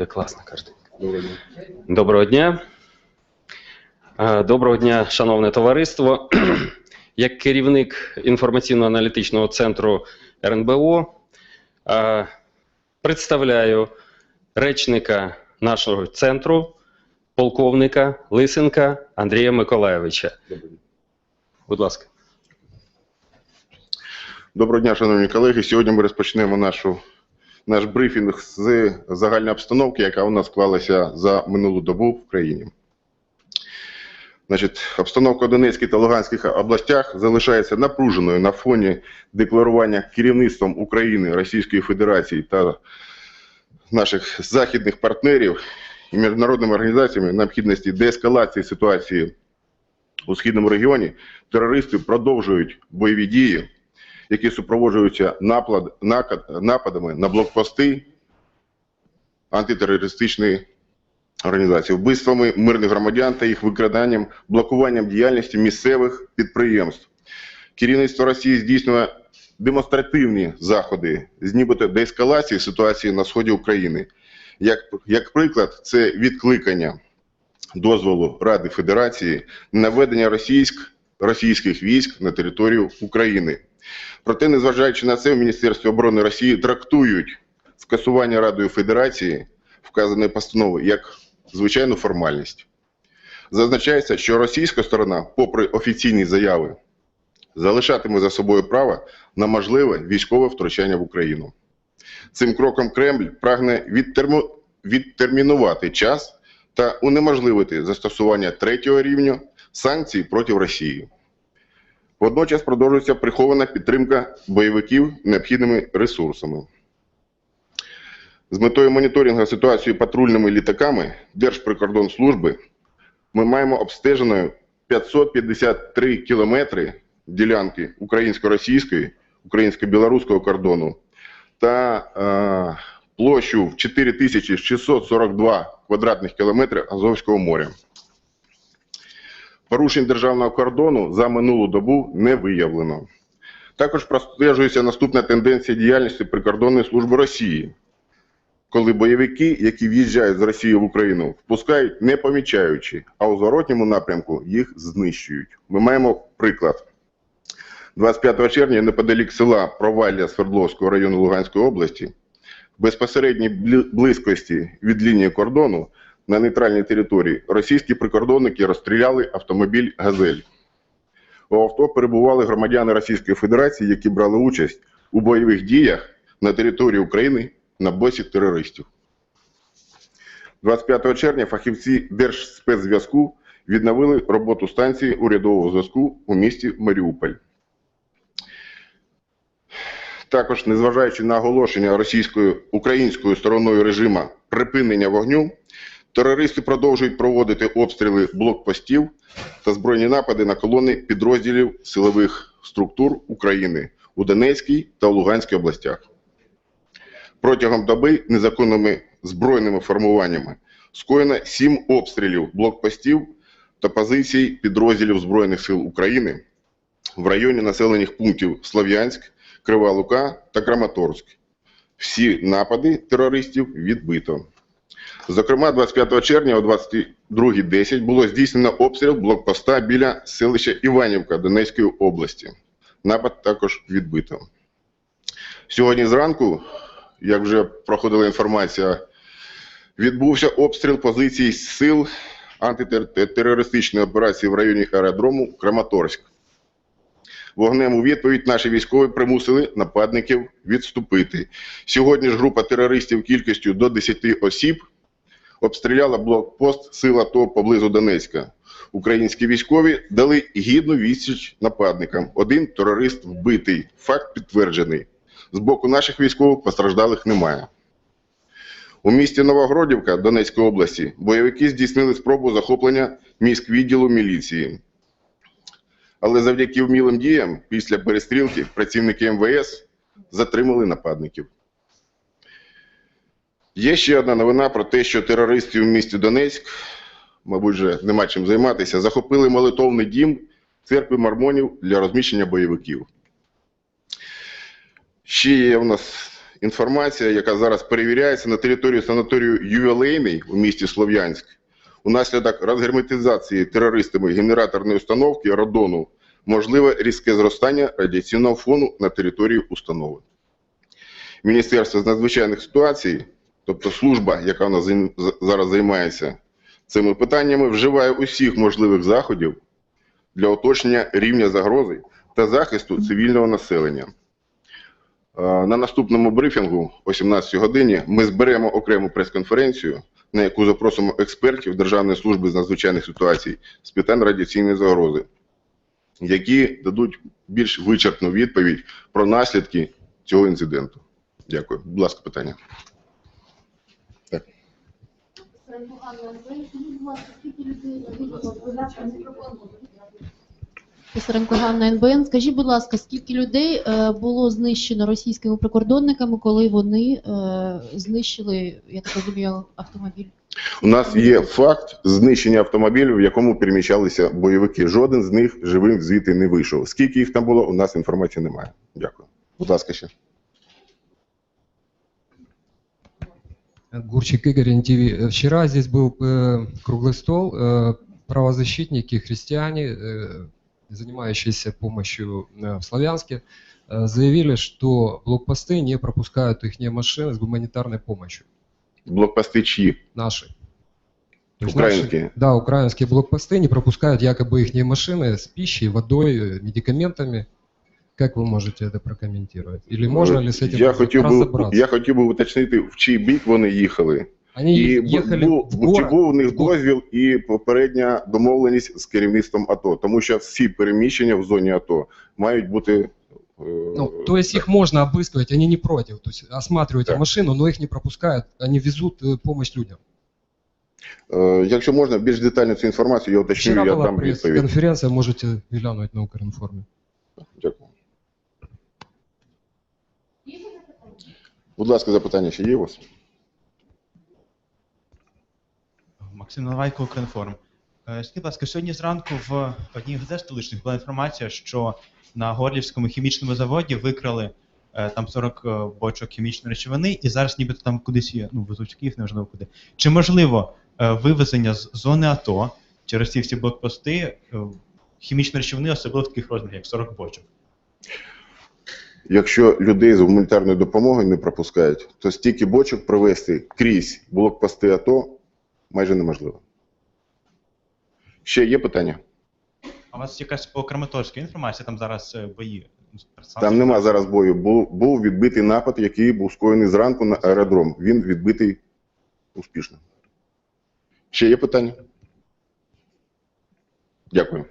буде класна картинка. Доброго дня. Доброго дня. Е, Доброго дня, шановне товариство. Як керівник інформаційно-аналітичного центру РНБО е, представляю речника нашого центру, полковника Лисенка Андрія Миколаєвича. Будь ласка. Доброго дня, шановні колеги. Сьогодні ми розпочнемо нашу, наш брифінг з загальної обстановки, яка у нас склалася за минулу добу в країні. Значить, обстановка в Донецькій та Луганських областях залишається напруженою на фоні декларування керівництвом України, Російської Федерації та наших західних партнерів і міжнародними організаціями необхідності деескалації ситуації у східному регіоні. Терористи продовжують бойові дії які супроводжуються накат- нападами на блокпости антитерористичної організації, вбивствами мирних громадян та їх викраданням, блокуванням діяльності місцевих підприємств. Керівництво Росії здійснює демонстративні заходи з нібито деескалації ситуації на сході України. Як, як приклад, це відкликання дозволу Ради Федерації на введення російськ, російських військ на територію України. Проте, незважаючи на це, в Міністерстві оборони Росії трактують скасування Радою Федерації вказаної постанови як звичайну формальність. Зазначається, що російська сторона, попри офіційні заяви, залишатиме за собою право на можливе військове втручання в Україну. Цим кроком Кремль прагне відтермо- відтермінувати час та унеможливити застосування третього рівня санкцій проти Росії. Водночас продовжується прихована підтримка бойовиків необхідними ресурсами. З метою моніторингу ситуації патрульними літаками Держприкордонслужби ми маємо обстеженою 553 кілометри ділянки українсько-російської, українсько-білоруського кордону та е, площу в 4642 квадратних кілометри Азовського моря. Порушень державного кордону за минулу добу не виявлено. Також простежується наступна тенденція діяльності прикордонної служби Росії, коли бойовики, які в'їжджають з Росії в Україну, впускають не помічаючи, а у зворотньому напрямку їх знищують. Ми маємо приклад. 25 червня неподалік села Провалля Свердловського району Луганської області в безпосередній близькості від лінії кордону на нейтральній території російські прикордонники розстріляли автомобіль «Газель». У авто перебували громадяни Російської Федерації, які брали участь у бойових діях на території України на боці терористів. 25 червня фахівці Держспецзв'язку відновили роботу станції урядового зв'язку у місті Маріуполь. Також, незважаючи на оголошення російською українською стороною режима припинення вогню, терористи продовжують проводити обстріли блокпостів та збройні напади на колони підрозділів силових структур України у Донецькій та Луганській областях. Протягом доби незаконними збройними формуваннями скоєно сім обстрілів блокпостів та позицій підрозділів Збройних сил України в районі населених пунктів Слов'янськ, Крива Лука та Краматорськ. Всі напади терористів відбито. Зокрема, 25 червня о 22.10 було здійснено обстріл блокпоста біля селища Іванівка Донецької області. Напад також відбито. Сьогодні зранку, як вже проходила інформація, відбувся обстріл позицій сил антитерористичної операції в районі аеродрому Краматорськ. Вогнем у відповідь наші військові примусили нападників відступити. Сьогодні ж група терористів кількістю до 10 осіб обстріляла блокпост сил АТО поблизу Донецька. Українські військові дали гідну відсіч нападникам. Один терорист вбитий. Факт підтверджений. З боку наших військових постраждалих немає. У місті Новогродівка Донецької області бойовики здійснили спробу захоплення міськвідділу міліції. Але завдяки вмілим діям після перестрілки працівники МВС затримали нападників. Є ще одна новина про те, що терористи в місті Донецьк, мабуть, вже нема чим займатися, захопили молитовний дім церкви мормонів для розміщення бойовиків. Ще є у нас інформація, яка зараз перевіряється на території санаторію Ювілейний у місті Слов'янськ. Унаслідок розгерметизації терористами генераторної установки радону можливе різке зростання радіаційного фону на території установи. Міністерство з надзвичайних ситуацій, тобто служба, яка нас зараз займається цими питаннями, вживає усіх можливих заходів для уточнення рівня загрози та захисту цивільного населення. На наступному брифінгу о 17 годині ми зберемо окрему прес-конференцію, на яку запросимо експертів Державної служби з надзвичайних ситуацій з питань радіаційної загрози, які дадуть більш вичерпну відповідь про наслідки цього інциденту. Дякую. Будь ласка, питання. Скажіть, будь ласка, скільки людей е, було знищено російськими прикордонниками, коли вони е, знищили, я так розумію, автомобіль? У нас є факт знищення автомобілю, в якому переміщалися бойовики. Жоден з них живим звідти не вийшов. Скільки їх там було, у нас інформації немає. Дякую. Будь ласка, ще. Гурчик Игорь, НТВ. Вчера здесь был э, круглый стол. Э, правозащитники, христиане, э, занимающиеся помощью э, в Славянске, э, заявили, что блокпосты не пропускают их машины с гуманитарной помощью. Блокпости чиї? Наши. То Украинские? наши- да, украинские блокпосты не пропускают якобы их машины с пищей, водой, э, медикаментами. Как вы можете это прокомментировать? Или можно ли с этим я хотів, би, разобраться? я хотів би уточнити, в чий бік вони їхали. Они І бу- ехали був, в город. чи був у них в город. дозвіл і попередня домовленість з керівництвом АТО, тому що всі переміщення в зоні АТО мають бути. е, Ну, то есть их можно обыскивать, они не против. То есть осматривать Так. машину, но их не пропускают, они везут э, помощь людям. е, Якщо можна більш детально цю інформацію, я уточню, Вчера я была дам відповідь. пресс-конференция, можете глянуть на Укринформе. Дякую. Будь ласка, запитання ще є у вас? Максим Наливайко, Укрінформ. Е, Скажіть, будь ласка, сьогодні зранку в одній газет столичних була інформація, що на Горлівському хімічному заводі викрали е, там 40 е, бочок хімічної речовини, і зараз нібито там кудись є, ну, везуть в Київ, неважливо куди. Чи можливо вивезення з зони АТО через ці всі блокпости хімічної речовини, особливо в таких розмірах, як 40 бочок? Якщо людей з гуманітарною допомогою не пропускають, то стільки бочок провести крізь блокпости АТО майже неможливо. Ще є питання? А у вас якась по Краматорській інформація, там зараз е, бої? Там нема зараз бою. Був, був відбитий напад, який був скоєний зранку на аеродром. Він відбитий успішно. Ще є питання? Дякую.